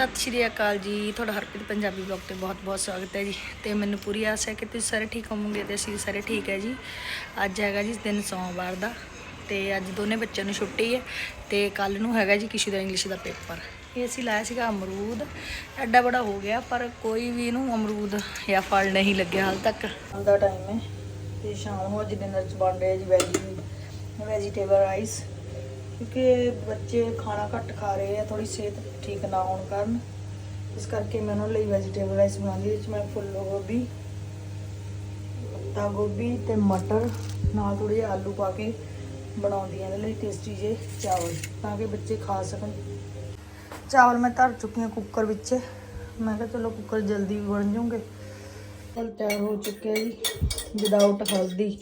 ਸਤਿ ਸ਼੍ਰੀ ਅਕਾਲ ਜੀ। ਤੁਹਾਡਾ ਹਰਪ੍ਰੀਤ ਪੰਜਾਬੀ ਬਲੌਗ ਤੇ ਬਹੁਤ-ਬਹੁਤ ਸਵਾਗਤ ਹੈ ਜੀ। ਤੇ ਮੈਨੂੰ ਪੂਰੀ ਆਸ ਹੈ ਕਿ ਤੁਸੀਂ ਸਾਰੇ ਠੀਕ ਹੋਵੋਗੇ ਤੇ ਅਸੀਂ ਸਾਰੇ ਠੀਕ ਹੈ ਜੀ। ਅੱਜ ਹੈਗਾ ਜੀ ਦਿਨ ਸੋਮਵਾਰ ਦਾ ਤੇ ਅੱਜ ਦੋਨੇ ਬੱਚਿਆਂ ਨੂੰ ਛੁੱਟੀ ਹੈ ਤੇ ਕੱਲ ਨੂੰ ਹੈਗਾ ਜੀ ਕਿਸ਼ੂ ਦਾ ਇੰਗਲਿਸ਼ ਦਾ ਪੇਪਰ। ਇਹ ਅਸੀਂ ਲਾਇਆ ਸੀਗਾ ਅਮਰੂਦ। ਐਡਾ ਬੜਾ ਹੋ ਗਿਆ ਪਰ ਕੋਈ ਵੀ ਇਹਨੂੰ ਅਮਰੂਦ ਜਾਂ ਫਲ ਨਹੀਂ ਲੱਗਿਆ ਹਾਲ ਤੱਕ। ਦਾ ਟਾਈਮ ਹੈ ਤੇ ਸ਼ਾਮ ਹੋ ਅੱਜ ਡਿਨਰ ਚ ਬਣ ਰਿਹਾ ਜੀ ਵੈਜੀ ਵੈਜੀਟੇਬਲ ਰਾਈਸ ਕਿਉਂਕਿ ਬੱਚੇ ਖਾਣਾ ਘੱਟ ਖਾ ਰਹੇ ਆ ਥੋੜੀ ਸਿਹਤ ਠੀਕ ਨਾ ਹੋਣ ਕਾਰਨ। ਇਸ ਕਰਕੇ ਮੈਂ ਉਹਨਾਂ ਲਈ ਵੈਜੀਟੇਬਲ ਰਾਈਸ ਬਣਾਉਂਦੀ ਵਿੱਚ ਮੈਂ ਫੁੱਲ ਗੋਭੀ ਪੱਤਾ ਗੋਭੀ ਤੇ ਮਟਰ ਨਾਲ ਥੋੜੇ ਜਿਹੇ ਆਲੂ ਪਾ ਕੇ ਬਣਾਉਂਦੀ ਹਾਂ, ਇਹਦੇ ਲਈ ਟੇਸਟੀ ਜੇ ਚਾਵਲ, ਤਾਂ ਕਿ ਬੱਚੇ ਖਾ ਸਕਣ। ਚਾਵਲ ਮੈਂ ਧਰ ਚੁੱਕੀ ਹਾਂ ਕੁੱਕਰ ਵਿੱਚ। ਮੈਂ ਕਿਹਾ ਚਲੋ ਕੁੱਕਰ ਜਲਦੀ ਵੀ ਬਣ ਜਾਊਗੇ। ਚਲ ਤਿਆਰ ਹੋ ਚੁੱਕਿਆ ਜੀ ਵਿਦਆਊਟ ਹਲਦੀ।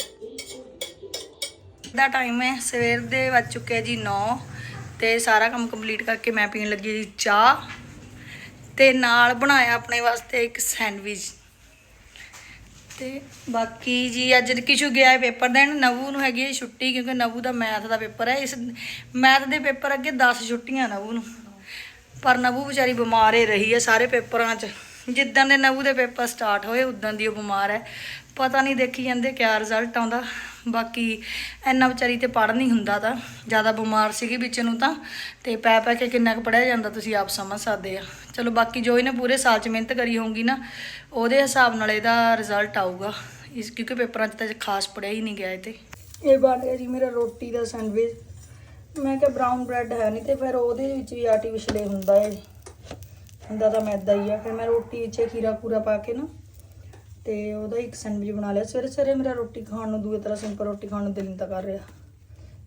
ਦਾ ਟਾਈਮ ਹੈ। ਸਵੇਰ ਦੇ ਵੱਜ ਚੁੱਕਿਆ ਜੀ 9 ਤੇ ਸਾਰਾ ਕੰਮ ਕੰਪਲੀਟ ਕਰਕੇ ਮੈਂ ਪੀਣ ਲੱਗੀ ਜੀ ਚਾਹ ਤੇ ਨਾਲ ਬਣਾਇਆ ਆਪਣੇ ਵਾਸਤੇ ਇੱਕ ਸੈਂਡਵਿਚ ਤੇ ਬਾਕੀ ਜੀ ਅੱਜ ਕਿਸ਼ੂ ਗਿਆ ਹੈ ਪੇਪਰ ਦੇਣ। ਨਵੂ ਨੂੰ ਹੈਗੀ ਹੈ ਛੁੱਟੀ ਕਿਉਂਕਿ ਨਵੂ ਦਾ ਮੈਥ ਦਾ ਪੇਪਰ ਹੈ। ਇਸ ਮੈਥ ਦੇ ਪੇਪਰ ਅੱਗੇ 10 ਛੁੱਟੀਆਂ ਨਵੂ ਨੂੰ। ਪਰ ਨਵੂ ਵਿਚਾਰੀ ਬਿਮਾਰ ਹੀ ਰਹੀ ਹੈ ਸਾਰੇ ਪੇਪਰਾਂ 'ਚ। ਜਿੱਦਾਂ ਦੇ ਨਵੂ ਦੇ ਪੇਪਰ ਸਟਾਰਟ ਹੋਏ ਉਦਾਂ ਦੀ ਉਹ ਬਿਮਾਰ ਹੈ। ਪਤਾ ਨਹੀਂ ਦੇਖੀ ਜਾਂਦੇ ਕਿਆ ਰਿਜ਼ਲਟ ਆਉਂਦਾ। ਬਾਕੀ ਇੰਨਾ ਵਿਚਾਰੀ ਤੇ ਪੜ੍ਹ ਨਹੀਂ ਹੁੰਦਾ ਤਾਂ, ਜ਼ਿਆਦਾ ਬਿਮਾਰ ਸੀਗੀ ਵਿੱਚ ਨੂੰ ਤਾਂ, ਤੇ ਪੈ ਪੈ ਕੇ ਕਿੰਨਾ ਕੁ ਪੜਿਆ ਜਾਂਦਾ ਤੁਸੀਂ ਆਪ ਸਮਝ ਸਕਦੇ ਆ। ਚਲੋ ਬਾਕੀ ਜੋ ਇਹਨੇ ਪੂਰੇ ਸਾਲ 'ਚ ਮਿਹਨਤ ਕਰੀ ਹੋਊਗੀ ਨਾ, ਉਹਦੇ ਹਿਸਾਬ ਨਾਲ ਇਹਦਾ ਰਿਜ਼ਲਟ ਆਊਗਾ। ਇਸ ਕਿਉਂਕਿ ਪੇਪਰਾਂ 'ਚ ਤਾਂ ਖਾਸ ਪੜਿਆ ਹੀ ਨਹੀਂ ਗਿਆ ਇਹ ਤੇ। ਇਹ ਬਣ ਗਿਆ ਜੀ, ਮੇਰਾ ਰੋਟੀ ਦਾ ਸੈਂਡਵਿਚ ਮੈਂ ਕਿਹਾ ਬ੍ਰਾਊਨ ਬ੍ਰੈਡ ਹੈ ਨਹੀਂ ਤੇ ਫਿਰ ਉਹਦੇ ਵਿੱਚ ਵੀ ਆਰਟੀਫੀਸ਼ਲ ਹੁੰਦਾ ਹੈ। ਜੀ ਹੁੰਦਾ ਤਾਂ ਮੈਦਾ ਹੀ ਆ। ਫਿਰ ਮੈਂ ਰੋਟੀ ਵਿੱਚ ਖੀਰਾ ਪੂਰਾ ਪਾ ਕੇ ਨਾ, ਤੇ ਉਹਦਾ ਇੱਕ ਸੈਂਡਵਿਚ ਬਣਾ ਲਿਆ। ਸਵੇਰੇ ਸਵੇਰੇ ਮੇਰਾ ਰੋਟੀ ਖਾਣ ਨੂੰ ਦੂਏ ਤਰ੍ਹਾਂ ਸਿੰਪਲ ਰੋਟੀ ਖਾਣ ਨੂੰ ਦਿਲ ਨਹੀਂ ਤਾਂ ਕਰ ਰਿਹਾ।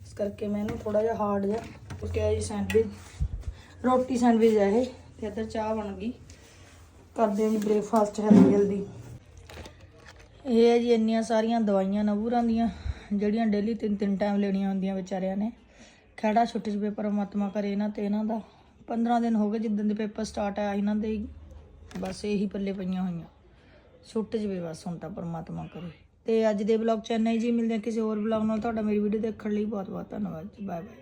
ਇਸ ਕਰਕੇ ਮੈਂ ਇਹਨੂੰ ਥੋੜਾ ਜਿਹਾ ਹਾਰਡ ਜਿਹਾ ਕਿਹਾ ਜੀ ਸੈਂਡਵਿਚ। ਰੋਟੀ ਸੈਂਡਵਿਚ ਹੈ ਇਹ, ਤੇ ਇੱਧਰ ਚਾਹ ਬਣ ਗਈ। ਕਰਦੇ ਹਾਂ ਜੀ ਬ੍ਰੇਕਫਾਸਟ ਹੈਲਦੀ ਹੈਲਦੀ ਇਹ ਹੈ ਜੀ ਇੰਨੀਆਂ ਸਾਰੀਆਂ ਦਵਾਈਆਂ ਨਵੂਰਾਂ ਦੀਆਂ, ਜਿਹੜੀਆਂ ਡੇਲੀ ਤਿੰਨ ਤਿੰਨ ਟਾਈਮ ਲੈਣੀਆਂ ਹੁੰਦੀਆਂ ਵਿਚਾਰਿਆਂ ਨੇ। ਖੜਾ ਛੁੱਟੀ ਚ ਪੇਪਰ ਪਰਮਾਤਮਾ ਕਰੇ ਇਹਨਾਂ ਤੇ ਇਹਨਾਂ ਦਾ। 15 ਦਿਨ ਹੋ ਗਏ ਜਿੱਦਣ ਦੇ ਪੇਪਰ ਸਟਾਰਟ ਆ ਇਹਨਾਂ ਦੇ ਬਸ ਇਹੀ ਪੱਲੇ ਪਈਆਂ ਹੋਈਆਂ। ਛੁੱਟ ਜਵੇ ਬਸ ਹੁਣ ਤਾਂ ਪਰਮਾਤਮਾ ਕਰੇ। ਤੇ ਅੱਜ ਦੇ ਵਲੌਗ ਚ ਹੀ ਜੀ। ਮਿਲਦੇ ਹਾਂ ਕਿਸੇ ਹੋਰ ਵਲੌਗ ਨਾਲ। ਤੁਹਾਡਾ ਮੇਰੀ ਵੀਡੀਓ ਦੇਖਣ ਲਈ ਬਹੁਤ ਬਹੁਤ ਧੰਨਵਾਦ ਜੀ। Bye bye